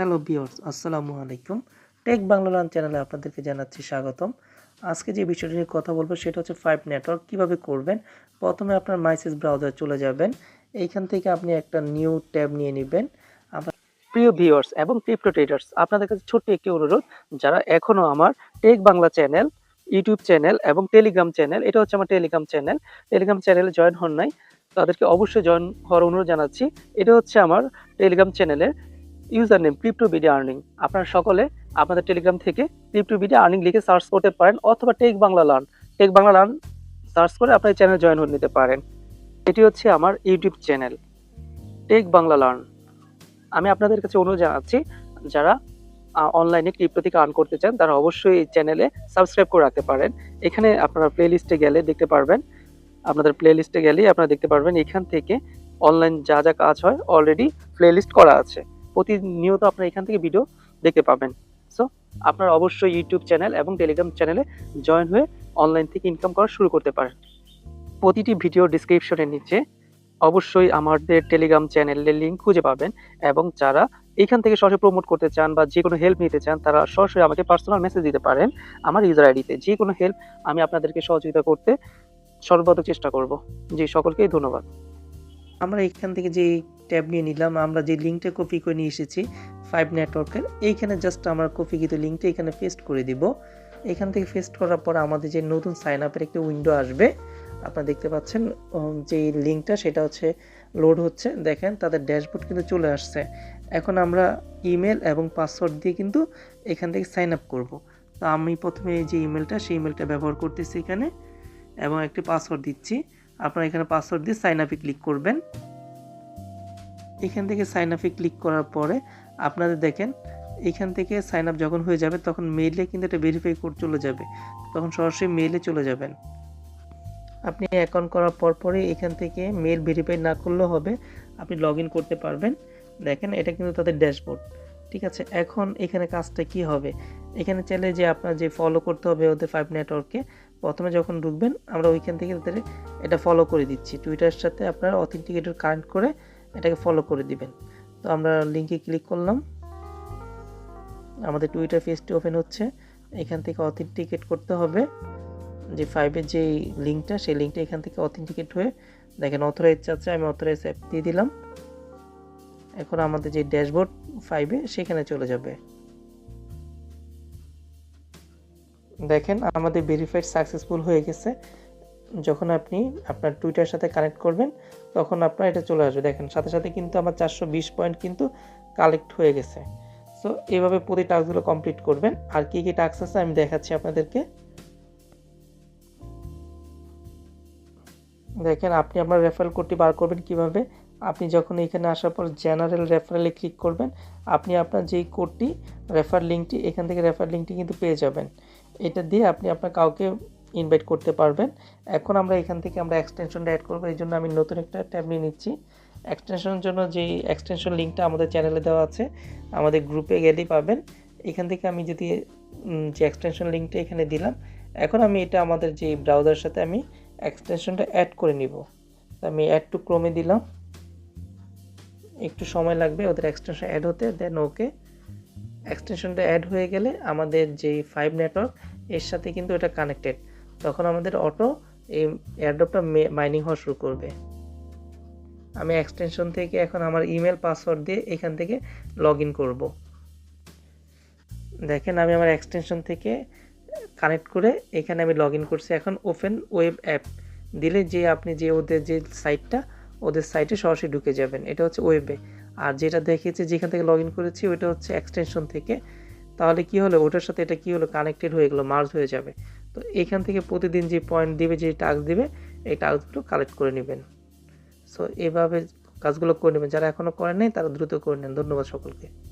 Hello বিয়র্স আসসালামু আলাইকুম। Take Bangla লান চ্যানেলে আপনাদেরকে জানাচ্ছি স্বাগতম। আজকে যে বিষয়টি নিয়ে কথা বলব সেটা হচ্ছে ফাইভ নেটওয়ার্ক, কীভাবে করবেন? প্রথমে আপনার মাইসেস ব্রাউজার চলে যাবেন। এইখান থেকে আপনি একটা নিউ ট্যাব নিয়ে নেবেন। প্রিয় ভিওর্স এবং ক্রিপ্টো ট্রেডার্স আপনাদের কাছে ছোট্ট একটি অনুরোধ, যারা এখনও আমার tech Bangla channel, YouTube channel এবং টেলিগ্রাম চ্যানেল, এটা হচ্ছে আমার টেলিগ্রাম চ্যানেল, টেলিগ্রাম চ্যানেলে জয়েন হন নাই, তাদেরকে অবশ্যই জয়েন হওয়ার অনুরোধ জানাচ্ছি। এটা হচ্ছে আমার টেলিগ্রাম চ্যানেলের user name crypto BD earning. আপনারা সকলে আপনাদের টেলিগ্রাম থেকে ক্রিপ্টো বিডি আর্নিং লিখে সার্চ করতে পারেন অথবা tech Bangla learn. Tech Bangla learn search করে আপনার চ্যানেল জয়েন হয়ে নিতে পারেন। এটি হচ্ছে আমার YouTube channel, tech Bangla learn. আমি আপনাদের কাছে অনুরোধ জানাচ্ছি, যারা অনলাইনে ক্রিপ্টো থেকে আর্ন করতে চান, তারা অবশ্যই এই চ্যানেলে সাবস্ক্রাইব করে রাখতে পারেন। এখানে আপনারা প্লে লিস্টে গেলে দেখতে পারবেন, আপনাদের প্লে লিস্টে গেলেই আপনারা দেখতে পারবেন, এখান থেকে অনলাইন যা যা কাজ হয় অলরেডি প্লে লিস্ট করা আছে। প্রতিনিয়ত আপনারা এখান থেকে ভিডিও দেখতে পাবেন। সো আপনারা অবশ্যই ইউটিউব চ্যানেল এবং টেলিগ্রাম চ্যানেলে জয়েন হয়ে অনলাইন থেকে ইনকাম করা শুরু করতে পারেন। প্রতিটি ভিডিও ডিসক্রিপশনের নিচে অবশ্যই আমাদের টেলিগ্রাম চ্যানেলের লিঙ্ক খুঁজে পাবেন এবং যারা এখান থেকে সরাসরি প্রমোট করতে চান বা যে কোনো হেল্প নিতে চান, তারা সরাসরি আমাকে পার্সোনাল মেসেজ দিতে পারেন আমার ইউজার আইডিতে যে কোনো হেল্প আমি আপনাদেরকে সহযোগিতা করতে সর্বদা চেষ্টা করব। জি, সকলকেই ধন্যবাদ। আমরা এখান থেকে যে ট্যাব নিয়ে নিলাম। আমরা যে লিঙ্কটা কপি করে নিয়ে এসেছি ফাইভ নেটওয়ার্কের এইখানে জাস্ট আমরা কপিকৃত লিঙ্কটা এখানে পেস্ট করে দিব। এখান থেকে পেস্ট করার পর আমাদের যে নতুন সাইন আপের একটা উইন্ডো আসবে। আপনারা দেখতে পাচ্ছেন যে লিঙ্কটা সেটা হচ্ছে লোড হচ্ছে। দেখেন, তাদের ড্যাশবোর্ড কিন্তু চলে আসছে। এখন আমরা ইমেল এবং পাসওয়ার্ড দিয়ে কিন্তু এখান থেকে সাইন আপ করব। তো আমি প্রথমে যে ইমেলটা সেই ইমেলটা ব্যবহার করতেছি এখানে এবং একটি পাসওয়ার্ড দিচ্ছি। আপনারা এখানে পাসওয়ার্ড দিয়ে সাইন আপে ক্লিক করবেন। এখান থেকে সাইন আপে ক্লিক করার পরে আপনাদের দেখেন, এখান থেকে সাইন আপ যখন হয়ে যাবে, তখন মেইলে কিন্তু এটা ভেরিফাই কোড চলে যাবে। তখন সরাসরি মেইলে চলে যাবেন। আপনি অ্যাকাউন্ট করার পর পরে এখান থেকে মেল ভেরিফাই না করলেও হবে, আপনি লগ করতে পারবেন। দেখেন, এটা কিন্তু তাদের ড্যাশবোর্ড ঠিক আছে, এখন এখানে কাজটা কি হবে? এখানে চাইলে যে আপনার যে ফলো করতে হবে ওদের ফাইভ নেটওয়ার্কে প্রথমে যখন ঢুকবেন, আমরা ওইখান থেকে তাদের এটা ফলো করে দিচ্ছি। টুইটারের সাথে আপনার অথেন্টিকেটর কানেক্ট করে এটাকে ফলো করে দিবেন। তো আমরা লিঙ্কে ক্লিক করলাম। আমাদের টুইটার পেজটি ওপেন হচ্ছে। এখান থেকে অথেন্টিকেট করতে হবে। যে ফাইভের যে লিঙ্কটা সেই লিঙ্কটা এখান থেকে অথেন্টিকেট হয়ে দেখেন অথরাইজ চাচ্ছে, আমি অথরাইজ অ্যাপ দিয়ে দিলাম। এখন আমাদের যে ড্যাশবোর্ড ফাইভে সেখানে চলে যাবে। দেখেন, আমাদের ভেরিফাইড সাকসেসফুল হয়ে গেছে। যখন আপনি আপনার টুইটার সাথে কানেক্ট করবেন, তখন আপনার এটা চলে আসবে। দেখেন, সাথে সাথে কিন্তু আমার চারশো বিশ পয়েন্ট কিন্তু কালেক্ট হয়ে গেছে। সো এভাবে প্রতি টাস্কগুলো কমপ্লিট করবেন। আর কী কী টাস্ক আছে আমি দেখাচ্ছি আপনাদেরকে। দেখেন, আপনি আপনার রেফারেল কোডটি বার করবেন কীভাবে? আপনি যখন এখানে আসার পর জেনারেল রেফারেলে ক্লিক করবেন, আপনি আপনার যেই কোডটি রেফার লিঙ্কটি এখান থেকে রেফার লিঙ্কটি কিন্তু পেয়ে যাবেন। এটা দিয়ে আপনি আপনার কাউকে ইনভাইট করতে পারবেন। এখন আমরা এখান থেকে আমরা এক্সটেনশনটা অ্যাড করব। এই জন্য আমি নতুন একটা ট্যাব নিয়ে নিচ্ছি। এক্সটেনশনের জন্য যেই এক্সটেনশন লিঙ্কটা আমাদের চ্যানেলে দেওয়া আছে, আমাদের গ্রুপে গেলেই পাবেন। এখান থেকে আমি যদি যে এক্সটেনশন লিঙ্কটা এখানে দিলাম, এখন আমি এটা আমাদের যে ব্রাউজার সাথে আমি এক্সটেনশনটা অ্যাড করে নিব। আমি অ্যাড টু ক্রমে দিলাম। একটু সময় লাগবে ওদের এক্সটেনশন অ্যাড হতে দেন ওকে এক্সটেনশনটা অ্যাড হয়ে গেলে আমাদের যেই ফাইভ নেটওয়ার্ক এর সাথে কিন্তু এটা কানেক্টেড তখন আমাদের অটো এই এয়ারড্রপটা মাইনিং হওয়া শুরু করবে। আমি এক্সটেনশন থেকে এখন আমার ইমেল পাসওয়ার্ড দিয়ে এখান থেকে লগ ইন করব। দেখেন আমি আমার এক্সটেনশন থেকে কানেক্ট করে এখানে আমি লগ ইন করছি। এখন ওপেন ওয়েব অ্যাপ দিলে যে আপনি যে ওদের যে সাইটটা ওদের সাইটে সরাসরি ঢুকে যাবেন। এটা হচ্ছে ওয়েবে আর যেটা দেখিয়েছে, যেখান থেকে লগ ইন করেছি, ওইটা হচ্ছে এক্সটেনশন থেকে তাহলে কি হলো? ওটার সাথে এটা কি হলো? কানেক্টেড হয়ে গেলো মার্জ হয়ে যাবে। তো এখান থেকে প্রতিদিন যে পয়েন্ট দিবে, যে টাস্ক দিবে, এই টাস্কগুলো কালেক্ট করে নেবেন। সো এভাবে কাজগুলো করে নেবেন। যারা এখনও করেন নাই, তারা দ্রুত করে নেন। ধন্যবাদ সকলকে।